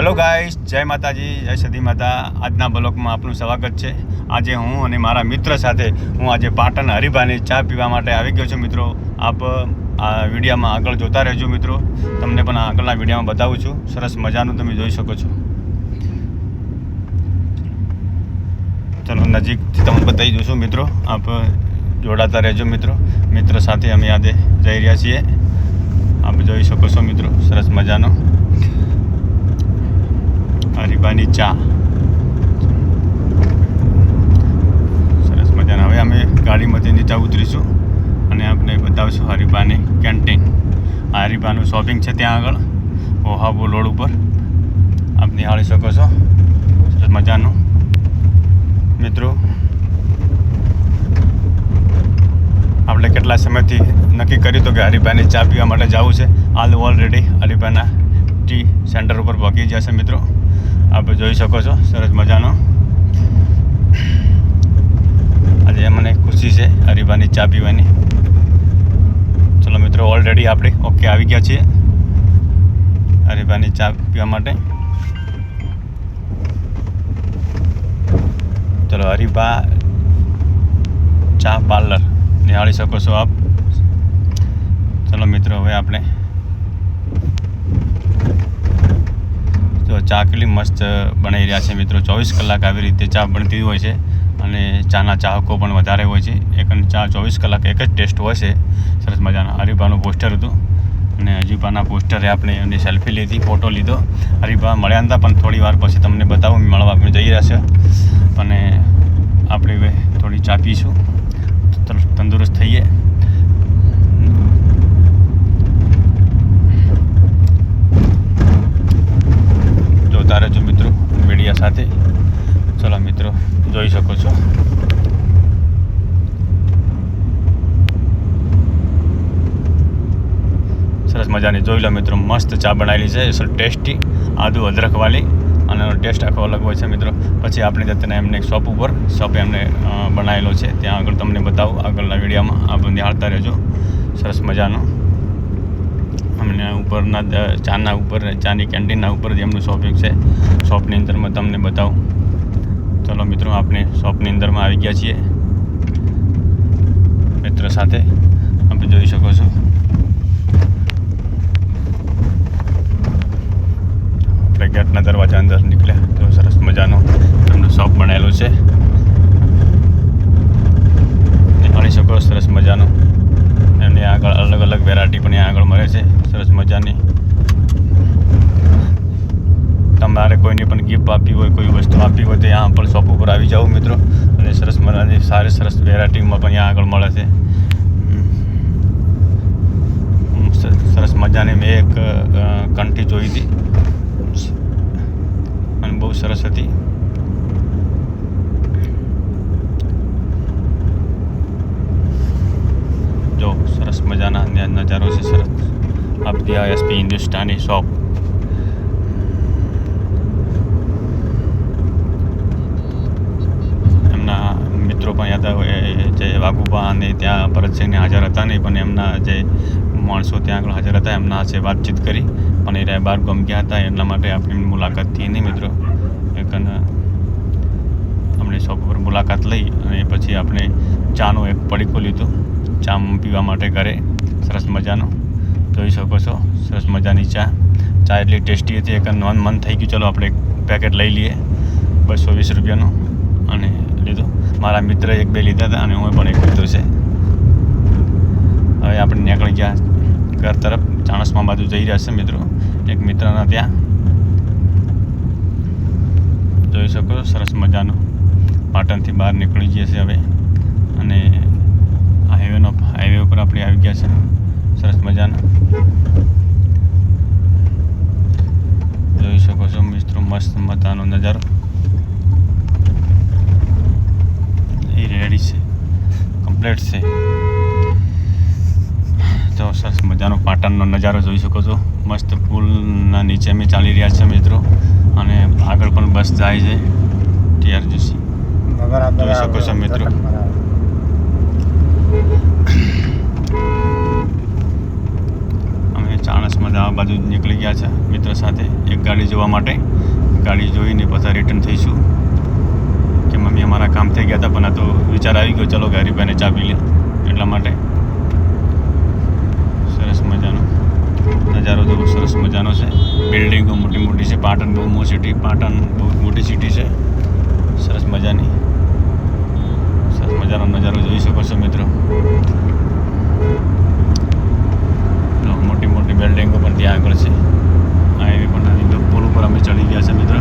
Hello guys જય માતાજી, જય સદી માતા. આજના બ્લોકમાં આપનું સ્વાગત છે. આજે હું અને મારા મિત્ર સાથે હું આજે પાટણ હરિભાની ચા પીવા માટે આવી ગયો છું મિત્રો. આપ, આ વિડીયામાં આગળ જોતા રહેજો મિત્રો. તમને પણ આગળના વિડીયામાં બતાવું છું. સરસ મજાનું તમે જોઈ શકો છો. ચલો, નજીકથી તમને બતાવી દઉં છું મિત્રો. આપ જોડાતા રહેજો મિત્રો. મિત્ર સાથે અમે આજે જઈ રહ્યા છીએ. આપ જોઈ શકો છો મિત્રો. સરસ મજાનો. હરિભાની ચા. સરસ મજાના. હવે અમે ગાડીમાંથી નીચે ઉતરીશું અને આપણે બતાવીશું હરિભાની કેન્ટીન. આ હરિભાનું શોપિંગ છે ત્યાં આગળ, ઓહાબો રોડ ઉપર. આપ નિહાળી શકો છો. સરસ મજાનું. મિત્રો, આપણે કેટલા સમયથી નક્કી કર્યું હતું કે હરિભાઈની ચા પીવા માટે જવું છે? હાલ ઓલરેડી હરિભાઈના ટી સેન્ટર ઉપર પહોંચી જશે મિત્રો. આપ જોઈ શકો છો, સરસ મજાનો. આજે મને ખુશી છે હરિભાઈની ચા પીવાની ચલો મિત્રો ઓલરેડી આપણે ઓકે આવી ગયા છીએ. હરિભાઈની ચા પીવા માટે. ચલો હરિભા ચા પાર્લર નિહાળી શકો છો આપ. ચલો મિત્રો, હવે આપણે તો ચા કેટલી મસ્ત બનાવી રહ્યા છે મિત્રો. ચોવીસ કલાક આવી રીતે ચા બનતી હોય છે અને ચાના ચાહકો પણ વધારે હોય છે. એક ચા ચોવીસ કલાક એક જ ટેસ્ટ હોય છે. સરસ મજાના. હરીભાનું પોસ્ટર હતું અને હરિભાના પોસ્ટરે આપણે એની સેલ્ફી લીધી, ફોટો લીધો. હરિભા મળ્યા હતા પણ થોડી વાર પછી તમને બતાવું, મળવા આપણે જઈ રહ્યા છે. અને આપણે થોડી ચા પીશું. તંદુરસ્ત થઈએ જોતા રહેજો મિત્રો મીડિયા સાથે ચલો મિત્રો જોઈ શકો છો સરસ મજાની જોઈ લો મિત્રો, મસ્ત ચા બનાવેલી છે. સર ટેસ્ટી આદુ અદરકવાળી અને એનો ટેસ્ટ આખો અલગ હોય છે મિત્રો. પછી આપણે ત્યાં એમને શોપ ઉપર શોપ એમને બનાવેલો છે. ત્યાં આગળ તમને બતાવું. આગળના વિડીયોમાં આપ નિહાળતા રહેજો. સરસ મજાનો. અમને ઉપરના ચાના ઉપર, ચાની કેન્ટીનના ઉપર જે એમનું શોપિંગ છે. શોપની અંદરમાં તમને બતાવું. ચલો મિત્રો, આપણે શોપની અંદરમાં આવી ગયા છીએ. મિત્ર સાથે. આપણે જોઈ શકો છો. આપણે ગેટના દરવાજા અંદર નીકળ્યા. તો સરસ મજાનો એમનું શોપ બનેલું છે. ગણી શકો, સરસ મજાનું. એમની આગળ અલગ અલગ વેરાયટી પણ આગળ મળે છે. સરસ મજાની. તમારે કોઈને પણ ગિફ્ટ આપવી હોય, કોઈ વસ્તુ આપવી હોય તો ત્યાં પણ શોપ ઉપર આવી જાઓ મિત્રો. અને સરસ મજાની સારી સરસ વેરાયટીમાં પણ અહીંયા આગળ મળે છે. સરસ મજાની મેં એક કંઠી જોઈ હતી. બહુ સરસ હતી જો, સરસ મજાના નજારો છે, સરસ. આપતી આ એસપી હિન્દુસ્તાની શોપ એમના મિત્રો પણ યાદ આવે જે વાઘુબા અને ત્યાં ભરતસિંહને હાજર હતા નહીં, પણ એમના જે માણસો ત્યાં આગળ હાજર હતા, એમના સાથે વાતચીત કરી. પણ એ બહાર ગમ ગયા હતા એટલા માટે આપણી મુલાકાત થઈ નહીં મિત્રો એક અન અમને શોપ ઉપર મુલાકાત લઈ અને પછી આપણે ચાનો એક પડીકું લીધું. ચા પીવા માટે ઘરે. સરસ મજાનો. જોઈ શકો છો, સરસ મજાની ચા. ચા એટલી ટેસ્ટી હતી એક નોન મન થઈ ગયું. ચલો આપણે એક પેકેટ લઈ લઈએ. બસો વીસ રૂપિયાનું. અને લીધું. મારા મિત્રએ એક બે લીધા હતા અને હું પણ એક લીધો છે. હવે આપણે નીકળી ગયા ઘર તરફ. ચાણસમાં બાજુ જઈ રહ્યા છે મિત્રો. એક મિત્રના ત્યાં. જોઈ શકો છો, સરસ મજાનું. પાટણથી બહાર નીકળી ગયા છે હવે. અને હાઈવેનો હાઈવે ઉપર આપણે આવી ગયા છે. સરસ મજાના. જોઈ શકો છો મિત્રો, મસ્ત મજાનો નજારો. એ રેડી છે. કમ્પ્લેટ છે. તો સરસ મજાનો પાટણનો નજારો જોઈ શકો છો. મસ્ત પુલના નીચે અમે ચાલી રહ્યા છે મિત્રો. અને આગળ પણ બસ જાય છે. ટીઆરજીસી જોઈ શકો છો મિત્રો. અમે ચાણસમાં આ બાજુ નીકળી ગયા છે મિત્ર સાથે એક ગાડી જોવા માટે. ગાડી જોઈને પાછા રિટર્ન થઈશું. કે મમ્મી અમારા કામ થઈ ગયા હતા પણ આ તો વિચાર આવી ગયો ચલો ગાડી હરીભાઈને ચા પી લે. એટલા માટે. સરસ મજાનો નજારો તો સરસ મજાનો છે. બિલ્ડિંગો મોટી મોટી છે પાટણ બહુ મોટી સિટી પાટણ બહુ મોટી સિટી છે. સરસ મજાની. સરસ મજાનો નજારો જોઈ શકો છો મિત્રો. મોટી મોટી બિલ્ડિંગો પણ ત્યાં આગળ છે. હાઈવે પણ નાની ઉપર ઉપર અમે ચડી ગયા છે મિત્રો.